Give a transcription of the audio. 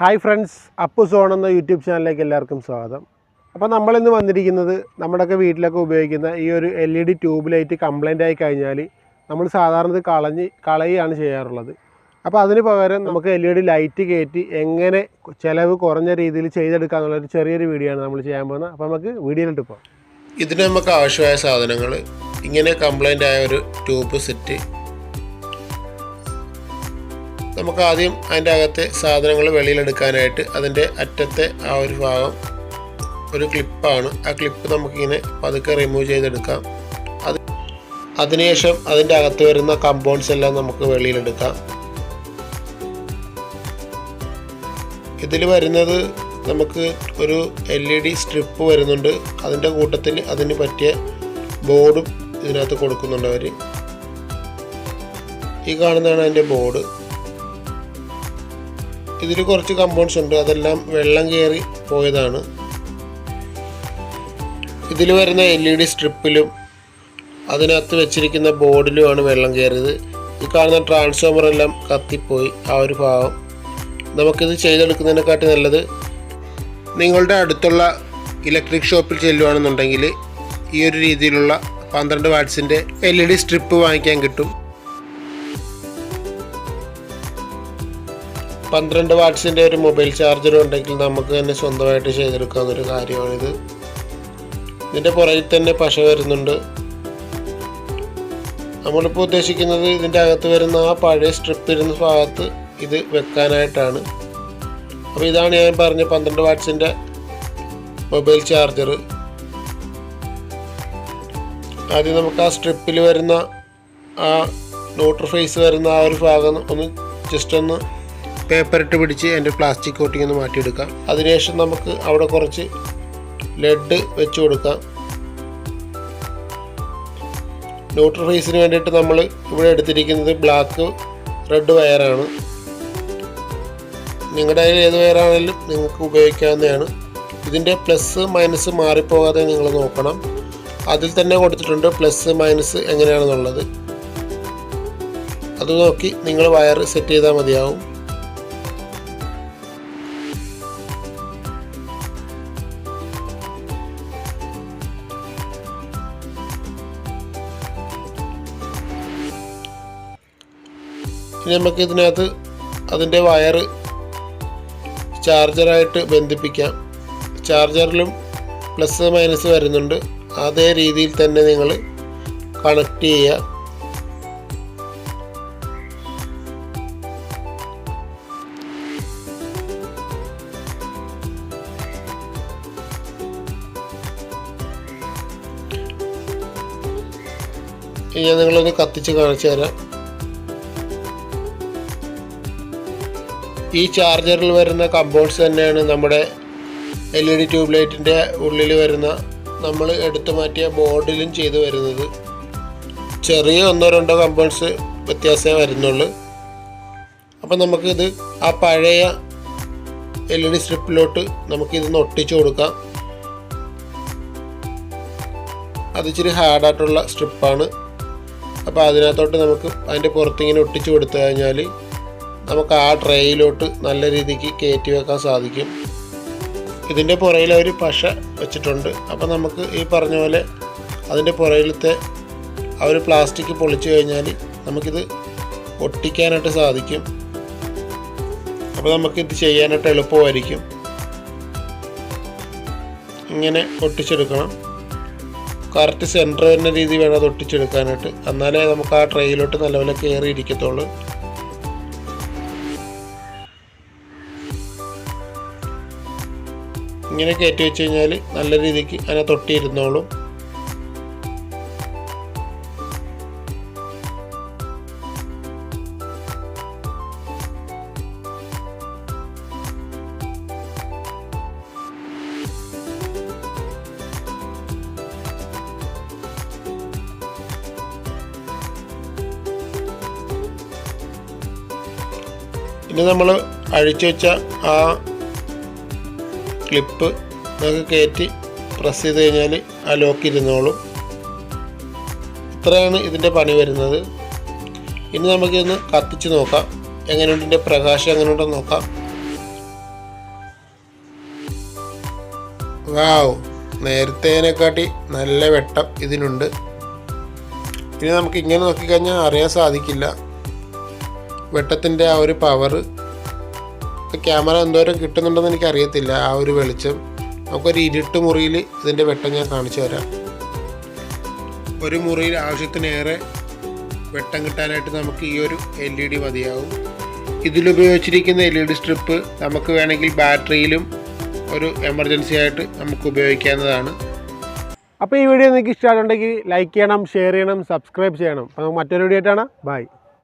Hi friends Appu zone എന്ന YouTube ചാനലിലേക്ക് എല്ലാവർക്കും സ്വാഗതം. അപ്പോൾ നമ്മളിന്ന് വന്നിരിക്കുന്നത് നമ്മുടെയൊക്കെ വീട്ടിലൊക്കെ ഉപയോഗിക്കുന്ന ഈ ഒരു L E D tube light complaint ആയി കഴിഞ്ഞാൽ നമ്മൾ സാധാരണ ഇത് കളഞ്ഞ് കളയുകയാണ് ചെയ്യാറുള്ളത്. അപ്പോൾ അതിന് പകരം നമുക്ക് എൽ ഇ ഡി ലൈറ്റ് കയറ്റി എങ്ങനെ ചിലവ് കുറഞ്ഞ രീതിയിൽ ചെയ്തെടുക്കുക എന്നുള്ളൊരു ചെറിയൊരു വീഡിയോ ആണ് നമ്മൾ ചെയ്യാൻ പോകുന്നത്. അപ്പോൾ നമുക്ക് വീഡിയോയിലിട്ട് പോകാം. ഇതിന് നമുക്ക് ആവശ്യമായ സാധനങ്ങൾ ഇങ്ങനെ കംപ്ലൈന്റ് ആയ ഒരു ട്യൂബ് സെറ്റ് നമുക്ക് ആദ്യം അതിന്റെ അകത്തെ സാധനങ്ങൾ വെളിയിലെടുക്കാനായിട്ട് അതിന്റെ അറ്റത്തെ ആ ഒരു ഭാഗം ഒരു ക്ലിപ്പാണ്. ആ ക്ലിപ്പ് നമുക്കിങ്ങനെ പതുക്കെ റിമൂവ് ചെയ്തെടുക്കാം. അത് അതിനുശേഷം അതിന്റെ അകത്ത് വരുന്ന കമ്പൗണ്ട്സ് എല്ലാം നമുക്ക് വെളിയിലെടുക്കാം. ഇതിൽ വരുന്നത് നമുക്ക് ഒരു എൽ ഇ ഡി സ്ട്രിപ്പ് വരുന്നുണ്ട്. അതിന്റെ കൂട്ടത്തിൽ അതിന് പറ്റിയ ബോർഡും ഇതിനകത്ത് കൊടുക്കുന്നുണ്ട് അവർ ഈ കാണുന്നതാണ് അതിന്റെ ബോർഡ് ഇതിൽ കുറച്ച് കമ്പൗണ്ട്സ് ഉണ്ട്. അതെല്ലാം വെള്ളം കയറി പോയതാണ്. ഇതിൽ വരുന്ന എൽ ഇ ഡി സ്ട്രിപ്പിലും അതിനകത്ത് വെച്ചിരിക്കുന്ന ബോർഡിലുമാണ് വെള്ളം കയറിയത് ഈ കാണുന്ന ട്രാൻസ്ഫോമർ എല്ലാം കത്തിപ്പോയി. ആ ഒരു ഭാഗം. നമുക്കിത് ചെയ്തെടുക്കുന്നതിനെക്കാട്ടി നല്ലത് നിങ്ങളുടെ അടുത്തുള്ള ഇലക്ട്രിക് ഷോപ്പിൽ ചെല്ലുകയാണെന്നുണ്ടെങ്കിൽ ഈ ഒരു രീതിയിലുള്ള പന്ത്രണ്ട് വാട്ട്സിന്റെ എൽ ഇ ഡി സ്ട്രിപ്പ് വാങ്ങിക്കാൻ കിട്ടും. പന്ത്രണ്ട് വാട്ട്സിന്റെ ഒരു മൊബൈൽ ചാർജർ ഉണ്ടെങ്കിൽ നമുക്ക് തന്നെ സ്വന്തമായിട്ട് ചെയ്തെടുക്കാവുന്നൊരു കാര്യമാണിത്. ഇതിന്റെ പുറകിൽ തന്നെ പശ വരുന്നുണ്ട്. നമ്മളിപ്പോൾ ഉദ്ദേശിക്കുന്നത് ഇതിന്റെ അകത്ത് വരുന്ന ആ പഴയ സ്ട്രിപ്പ് ഇരുന്ന ഭാഗത്ത് ഇത് വെക്കാനായിട്ടാണ്. അപ്പോൾ ഇതാണ് ഞാൻ പറഞ്ഞ പന്ത്രണ്ട് വാട്ട്സിന്റെ മൊബൈൽ ചാർജർ. ആദ്യം നമുക്ക് ആ സ്ട്രിപ്പിൽ വരുന്ന ആ നോട്ടർ ഫേസ് വരുന്ന ആ ഒരു ഭാഗം ഒന്ന് ജസ്റ്റ് ഒന്ന് പേപ്പർ ഇട്ട് പിടിച്ച് അതിന്റെ പ്ലാസ്റ്റിക് കോട്ടിംഗ് ഒന്ന് മാറ്റിയെടുക്കാം. അതിനുശേഷം നമുക്ക് അവിടെ കുറച്ച് ലെഡ് വെച്ച് കൊടുക്കാം. ന്യൂട്രൽ ഫേസിന് വേണ്ടിയിട്ട് നമ്മൾ ഇവിടെ എടുത്തിരിക്കുന്നത് ബ്ലാക്ക് റെഡ് വയറാണ്. നിങ്ങളുടെ കയ്യിൽ ഏത് വയറാണെങ്കിലും നിങ്ങൾക്ക് ഉപയോഗിക്കാവുന്നതാണ്. ഇതിന്റെ പ്ലസ് മൈനസ് മാറിപ്പോകാതെ നിങ്ങൾ നോക്കണം. അതിൽ തന്നെ കൊടുത്തിട്ടുണ്ട് പ്ലസ് മൈനസ് എങ്ങനെയാണെന്നുള്ളത്. അത് നോക്കി നിങ്ങൾ വയർ സെറ്റ് ചെയ്താൽ മതിയാവും. ഇനി നമുക്ക് ഇതിനകത്ത് അതിന്റെ വയറ് ചാർജറായിട്ട് ബന്ധിപ്പിക്കാം. ചാർജറിലും പ്ലസ് മൈനസ് വരുന്നുണ്ട്. അതേ രീതിയിൽ തന്നെ നിങ്ങൾ കണക്ട് ചെയ്യുക. ഞാൻ നിങ്ങളൊന്ന് കത്തിച്ച് കാണിച്ചു തരാം. ഈ ചാർജറിൽ വരുന്ന കമ്പോൾസ് തന്നെയാണ് നമ്മുടെ എൽ ഇ ഡി ട്യൂബ് ലൈറ്റിന്റെ ഉള്ളിൽ വരുന്ന നമ്മൾ എടുത്തു മാറ്റിയ ബോർഡിലും ചെയ്തു വരുന്നത്. ചെറിയ ഒന്നോ രണ്ടോ കമ്പോൾസ് വ്യത്യാസമേ വരുന്നുള്ളൂ. അപ്പം നമുക്കിത് ആ പഴയ എൽ ഇ ഡി സ്ട്രിപ്പിലോട്ട് നമുക്കിതൊന്ന് ഒട്ടിച്ചു കൊടുക്കാം. അതിച്ചിരി ഹാർഡായിട്ടുള്ള സ്ട്രിപ്പാണ്. അപ്പോൾ അതിനകത്തോട്ട് നമുക്ക് അതിന്റെ പുറത്തിങ്ങനെ ഒട്ടിച്ചു കൊടുത്തു കഴിഞ്ഞാൽ നമുക്ക് ആ ട്രേയിലോട്ട് നല്ല രീതിക്ക് കയറ്റി വെക്കാൻ സാധിക്കും. ഇതിന്റെ പുറയിൽ ഒരു പശ വെച്ചിട്ടുണ്ട്. അപ്പോൾ നമുക്ക് ഈ പറഞ്ഞ പോലെ അതിന്റെ പുറയിലത്തെ ആ ഒരു പ്ലാസ്റ്റിക് പൊളിച്ചു കഴിഞ്ഞാൽ നമുക്കിത് ഒട്ടിക്കാനായിട്ട് സാധിക്കും. അപ്പോൾ നമുക്കിത് ചെയ്യാനായിട്ട് എളുപ്പമായിരിക്കും. ഇങ്ങനെ ഒട്ടിച്ചെടുക്കണം. കറക്റ്റ് സെന്റർ വരുന്ന രീതി വേണം അത് ഒട്ടിച്ചെടുക്കാനായിട്ട്. എന്നാലേ നമുക്ക് ആ ട്രെയിലോട്ട് നല്ലപോലെ കയറി ഇരിക്കത്തുള്ളൂ. ഇങ്ങനെ കയറ്റി വെച്ച് കഴിഞ്ഞാൽ നല്ല രീതിക്ക് അതിനെ തൊട്ടിയിരുന്നോളും. ഇനി നമ്മൾ അഴിച്ചു വെച്ച ആ ക്ലിപ്പ് നമുക്ക് കയറ്റി പ്രസ് ചെയ്ത് കഴിഞ്ഞാൽ ആ ലോക്ക് ഇരുന്നോളും. ഇത്രയാണ് ഇതിന്റെ പണി വരുന്നത്. ഇനി നമുക്കിന്ന് കത്തിച്ച് നോക്കാം. എങ്ങനെയുണ്ട് ഇതിന്റെ പ്രകാശം എങ്ങനെയുണ്ടെന്ന് നോക്കാം. വാവ് നേരത്തേനെക്കാട്ടി നല്ല വെട്ടം ഇതിനുണ്ട്. ഇനി നമുക്ക് ഇങ്ങനെ നോക്കിക്കഴിഞ്ഞാൽ അറിയാൻ സാധിക്കില്ല. വെട്ടത്തിന്റെ ആ ഒരു പവർ ക്യാമറ എന്തോരം കിട്ടുന്നുണ്ടെന്ന് എനിക്കറിയത്തില്ല. ആ ഒരു വെളിച്ചം. നമുക്കൊരു ഇരുട്ട് മുറിയിൽ ഇതിന്റെ വെട്ടം ഞാൻ കാണിച്ചു തരാം. ഒരു മുറിയിൽ ആവശ്യത്തിനേറെ വെട്ടം കിട്ടാനായിട്ട് നമുക്ക് ഈ ഒരു എൽ ഇ ഡി മതിയാവും. ഇതിലുപയോഗിച്ചിരിക്കുന്ന എൽ ഇ ഡി സ്ട്രിപ്പ് നമുക്ക് വേണമെങ്കിൽ ബാറ്ററിയിലും ഒരു എമർജൻസി ആയിട്ട് നമുക്ക് ഉപയോഗിക്കാവുന്നതാണ്. അപ്പോൾ ഈ വീഡിയോ നിങ്ങൾക്ക് ഇഷ്ടമായിട്ടുണ്ടെങ്കിൽ ലൈക്ക് ചെയ്യണം ഷെയർ ചെയ്യണം സബ്സ്ക്രൈബ് ചെയ്യണം. അപ്പോൾ നമുക്ക് മറ്റൊരു വീഡിയോ ആയിട്ടാണ്. ബൈ.